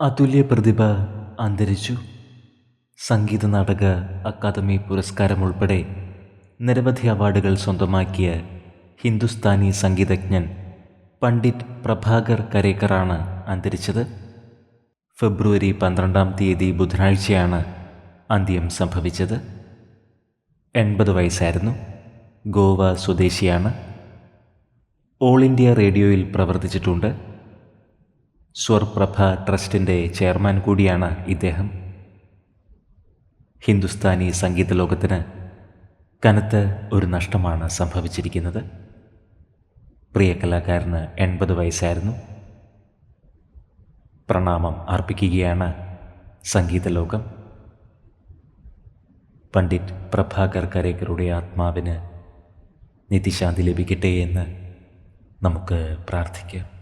അതുല്യ പ്രതിഭ അന്തരിച്ചു. സംഗീത നാടക അക്കാദമി പുരസ്കാരം ഉൾപ്പെടെ നിരവധി അവാർഡുകൾ സ്വന്തമാക്കിയ ഹിന്ദുസ്ഥാനി സംഗീതജ്ഞൻ പണ്ഡിറ്റ് പ്രഭാകർ കരേക്കറാണ് അന്തരിച്ചത്. ഫെബ്രുവരി പന്ത്രണ്ടാം തീയതി ബുധനാഴ്ചയാണ് അന്ത്യം സംഭവിച്ചത്. എൺപത് വയസ്സായിരുന്നു. ഗോവ സ്വദേശിയാണ്. ഓൾ ഇന്ത്യ റേഡിയോയിൽ പ്രവർത്തിച്ചിട്ടുണ്ട്. സ്വർപ്രഭ ട്രസ്റ്റിന്റെ ചെയർമാൻ കൂടിയാണ് ഇദ്ദേഹം. ഹിന്ദുസ്ഥാനി സംഗീത ലോകത്തിന് കനത്ത് ഒരു നഷ്ടമാണ് സംഭവിച്ചിരിക്കുന്നത്. പ്രിയ കലാകാരന് എൺപത് വയസ്സായിരുന്നു. പ്രണാമം അർപ്പിക്കുകയാണ് സംഗീതലോകം പണ്ഡിറ്റ് പ്രഭാകർ കരേക്കറുടെ ആത്മാവിന് നിതിശാന്തി ലഭിക്കട്ടെ എന്ന് നമുക്ക് പ്രാർത്ഥിക്കാം.